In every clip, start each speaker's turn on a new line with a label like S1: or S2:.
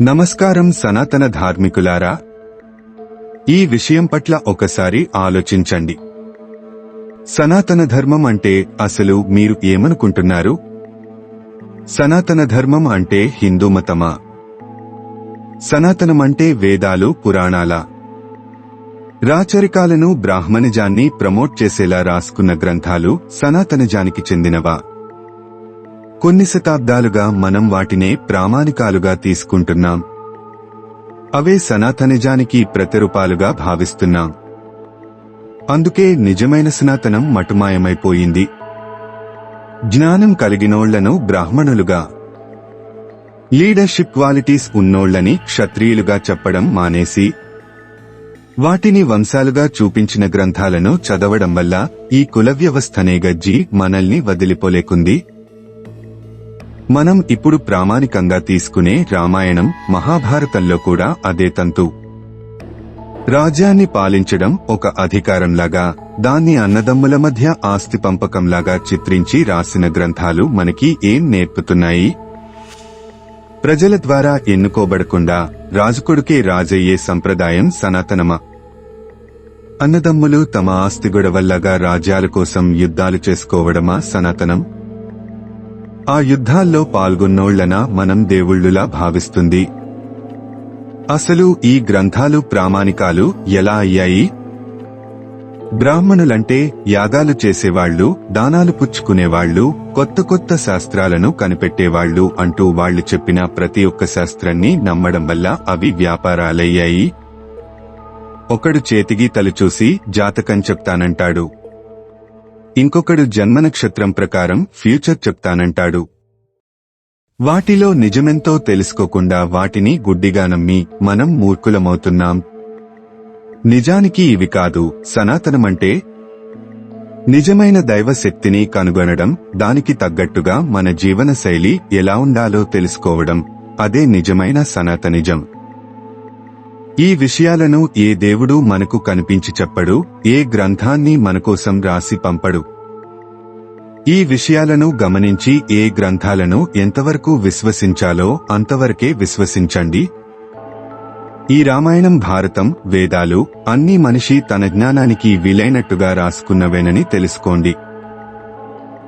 S1: నమస్కారం సనాతన ధార్మికులారా ఈ విషయం పట్ల ఒకసారి ఆలోచించండి. సనాతన ధర్మం అంటే అసలు మీరు ఏమనుకుంటున్నారు? సనాతన ధర్మం అంటే హిందూ మతమా? సనాతనం అంటే వేదాలు పురాణాల? రాచరికాలను బ్రాహ్మణజాన్ని ప్రమోట్ చేసేలా రాసుకున్న గ్రంథాలు సనాతనజానికి చెందినవా? కొన్ని శతాబ్దాలుగా మనం వాటినే ప్రామాణికాలుగా తీసుకుంటున్నాం. అవే సనాతనిజానికి ప్రతిరూపాలుగా భావిస్తున్నాం. అందుకే నిజమైన సనాతనం మటుమాయమైపోయింది. జ్ఞానం కలిగినోళ్ళను బ్రాహ్మణులుగా లీడర్షిప్ క్వాలిటీస్ ఉన్నోళ్ళని క్షత్రియులుగా చెప్పడం మానేసి వాటిని వంశాలుగా చూపించిన గ్రంథాలను చదవడం వల్ల ఈ కుల వ్యవస్థనే గజ్జి మనల్ని వదిలిపోలేకుంది. మనం ఇప్పుడు ప్రామాణికంగా తీసుకునే రామాయణం మహాభారతంలో కూడా అదే తంతు. రాజ్యాన్ని పాలించడం ఒక అధికారంలాగా దాన్ని అన్నదమ్ముల మధ్య ఆస్తి పంపకంలాగా చిత్రించి రాసిన గ్రంథాలు మనకి ఏం నేర్పుతున్నాయి? ప్రజల ద్వారా ఎన్నుకోబడకుండా రాజుకొడుకే రాజయ్యే సంప్రదాయం సనాతనమా? అన్నదమ్ములు తమ ఆస్తి గొడవల్లాగా రాజ్యాల కోసం యుద్ధాలు చేసుకోవడమా సనాతనం? ఆ యుద్ధాల్లో పాల్గొన్నోళ్ళన మనం దేవుళ్ళులా భావిస్తుంది? అసలు ఈ గ్రంథాలు ప్రామాణికాలు ఎలా అయ్యాయి? బ్రాహ్మణులంటే యాగాలు చేసేవాళ్ళు దానాలు పుచ్చుకునేవాళ్ళు కొత్త కొత్త శాస్త్రాలను కనిపెట్టేవాళ్ళు అంటూ వాళ్ళు చెప్పిన ప్రతి ఒక్క శాస్త్రాన్ని నమ్మడం వల్ల అవి వ్యాపారాలయ్యాయి. ఒకడు చేతిగీతలు చూసి జాతకం చెప్తానంటాడు. ఇంకొకడు జన్మ నక్షత్రం ప్రకారం ఫ్యూచర్ చెప్తానంటాడు. వాటిలో నిజమెంతో తెలుసుకోకుండా వాటిని గుడ్డిగా నమ్మి మనం మూర్ఖులమవుతున్నాం. నిజానికి ఇవి కాదు సనాతనమంటే నిజమైన దైవశక్తిని కనుగొనడం దానికి తగ్గట్టుగా మన జీవన శైలి ఎలా ఉండాలో తెలుసుకోవడం అదే నిజమైన సనాతనిజం. ఈ విషయాలను ఏ దేవుడు మనకు కనిపించి చెప్పడు ఏ గ్రంథాన్ని మనకోసం రాసి పంపడు. ఈ విషయాలను గమనించి ఏ గ్రంథాలను ఎంతవరకు విశ్వసించాలో అంతవరకే విశ్వసించండి. ఈ రామాయణం భారతం వేదాలు అన్నీ మనిషి తన జ్ఞానానికి వీలైనట్టుగా రాసుకున్నవేనని తెలుసుకోండి.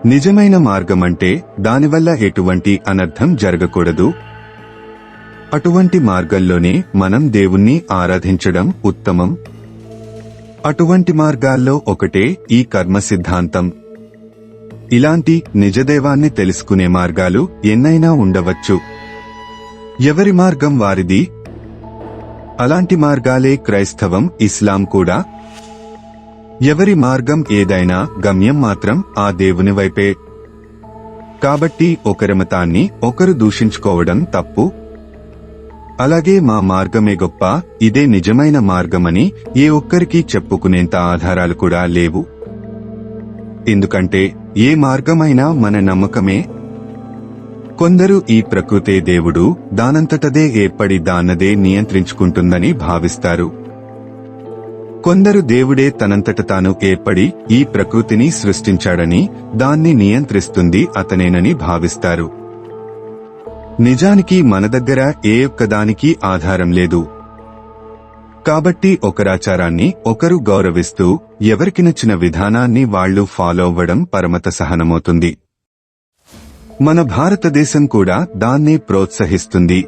S1: నిజమైన మార్గమంటే దానివల్ల ఎటువంటి అనర్థం జరగకూడదు. అటువంటి మార్గంలోనే మనం దేవుణ్ణి ఆరాధించడం ఉత్తమం. అటువంటి మార్గాల్లో ఒకటే ఈ కర్మ సిద్ధాంతం. ఇలాంటి నిజదేవాన్ని తెలుసుకునే మార్గాలు ఎన్నైనా ఉండవచ్చు. ఎవరి మార్గం వారిది? అలాంటి మార్గాలే క్రైస్తవం ఇస్లాం కూడా. ఎవరి మార్గం ఏదైనా గమ్యం మాత్రం ఆ దేవుని వైపే. కాబట్టి ఒకరి మతాన్ని ఒకరు దూషించుకోవడం తప్పు. అలాగే మా మార్గమే గొప్ప ఇదే నిజమైన మార్గమని ఏ ఒక్కరికి చెప్పుకునేంత ఆధారాలు కూడా లేవు. ఎందుకంటే ఏ మార్గమైనా మన నమ్మకమే. కొందరు ఈ ప్రకృతే దేవుడు దానంతటదే ఏర్పడి దాన్నదే నియంత్రించుకుంటుందని భావిస్తారు. కొందరు దేవుడే తనంతట తాను ఏర్పడి ఈ ప్రకృతిని సృష్టించాడని దాన్ని నియంత్రిస్తుంది అతనేనని భావిస్తారు. నిజానికి మన దగ్గర ఏ ఒక్కదానికి ఆధారం లేదు. కాబట్టి ఒకరాచారాన్ని ఒకరు గౌరవిస్తూ ఎవరికి నచ్చిన విధానాన్ని వాళ్ళు ఫాలో అవ్వడం పరమత సహనమవుతుంది. మన భారతదేశం కూడా దాన్నే ప్రోత్సహిస్తుంది.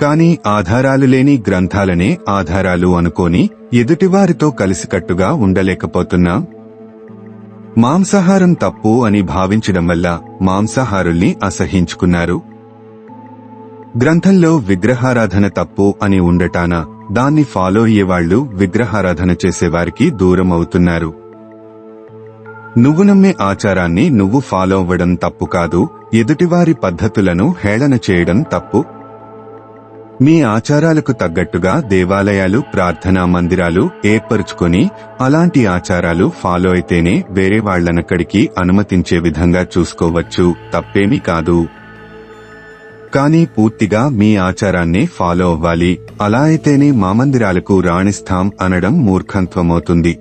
S1: కాని ఆధారాలు లేని గ్రంథాలనే ఆధారాలు అనుకోని ఎదుటివారితో కలిసికట్టుగా ఉండలేకపోతున్నాం. మాంసాహారం తప్పు అని భావించడం వల్ల మాంసాహారుల్ని అసహించుకున్నారు. గ్రంథంలో విగ్రహారాధన తప్పు అని ఉండటాన దాన్ని ఫాలో అయ్యేవాళ్ళు విగ్రహారాధన చేసేవారికి దూరం అవుతున్నారు. నువ్వు నమ్మే ఆచారాన్ని నువ్వు ఫాలో అవ్వడం తప్పు కాదు ఎదుటివారి పద్ధతులను హేళన చేయడం తప్పు. మీ ఆచారాలకు తగ్గట్టుగా దేవాలయాలు ప్రార్థనా మందిరాలు ఏర్పరుచుకొని అలాంటి ఆచారాలు ఫాలో అయితేనే వేరే వాళ్ళనక్కడికి అనుమతించే విధంగా చూసుకోవచ్చు. తప్పేమీ కాదు. కానీ పూర్తిగా మీ ఆచారాన్ని ఫాలో అవ్వాలి. అలా అయితేనే మా మందిరాలకు రాణిస్తాం అనడం మూర్ఖత్వమవుతుంది.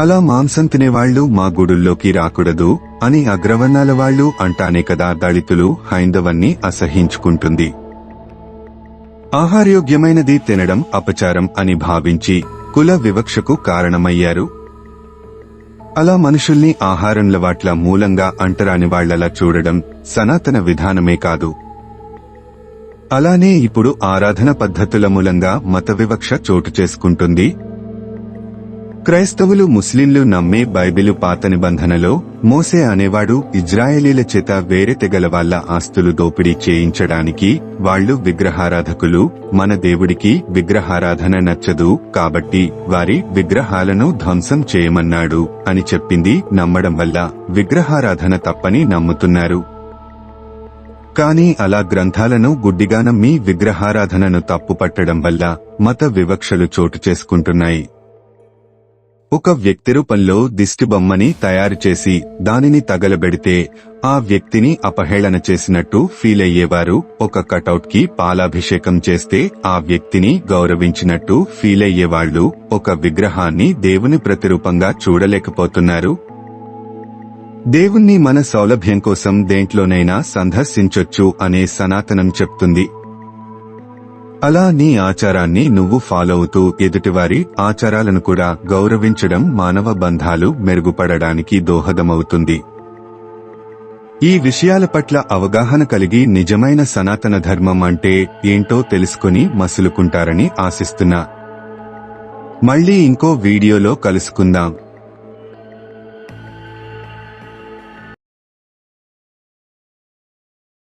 S1: అలా మాంసం తినేవాళ్ళు మా గుడుల్లోకి రాకూడదు అని అగ్రవర్ణాల వాళ్ళు అంటానే కదా దళితులు హైందవన్ని అసహించుకుంటుంది. ఆహారయోగ్యమైనది తినడం అపచారం అని భావించి కుల వివక్షకు కారణమయ్యారు. అలా మనుషుల్ని ఆహారంలవాట్ల మూలంగా అంటరాని వాళ్ళలా చూడడం సనాతన విధానమే కాదు. అలానే ఇప్పుడు ఆరాధన పద్ధతుల మూలంగా మత వివక్ష చోటు చేసుకుంటుంది. క్రైస్తవులు ముస్లింలు నమ్మే బైబిలు పాత నిబంధనలో మోసే అనేవాడు ఇజ్రాయేలీల చేత వేరే తెగల వాళ్ళ ఆస్తులు దోపిడీ చేయించడానికి వాళ్ళు విగ్రహారాధకులు మన దేవుడికి విగ్రహారాధన నచ్చదు కాబట్టి వారి విగ్రహాలను ధ్వంసం చేయమన్నాడు అని చెప్పింది నమ్మడం వల్ల విగ్రహారాధన తప్పని నమ్ముతున్నారు. కానీ అలా గ్రంథాలను గుడ్డిగా నమ్మి విగ్రహారాధనను తప్పుపట్టడం వల్ల మత వివక్షలు చోటు చేసుకుంటున్నాయి. ఒక వ్యక్తి రూపంలో దిష్టిబొమ్మని తయారు చేసి దానిని తగలబెడితే ఆ వ్యక్తిని అపహేళన చేసినట్టు ఫీల్ అయ్యేవారు. ఒక కటౌట్కి పాలాభిషేకం చేస్తే ఆ వ్యక్తిని గౌరవించినట్టు ఫీల్ అయ్యేవాళ్ళు ఒక విగ్రహాన్ని దేవుని ప్రతిరూపంగా చూడలేకపోతున్నారు. దేవుణ్ణి మన సౌలభ్యం కోసం దేంట్లోనైనా సందర్శించొచ్చు అనే సనాతనం చెప్తుంది. అలా నీ ఆచారాన్ని నువ్వు ఫాలో అవుతూ ఎదుటివారి ఆచారాలను కూడా గౌరవించడం మానవ బంధాలు మెరుగుపడడానికి దోహదమవుతుంది. ఈ విషయాల పట్ల అవగాహన కలిగి నిజమైన సనాతన ధర్మం అంటే ఏంటో తెలుసుకుని మసులుకుంటారని ఆశిస్తున్నా. మళ్ళీ ఇంకో వీడియోలో కలుసుకుందాం.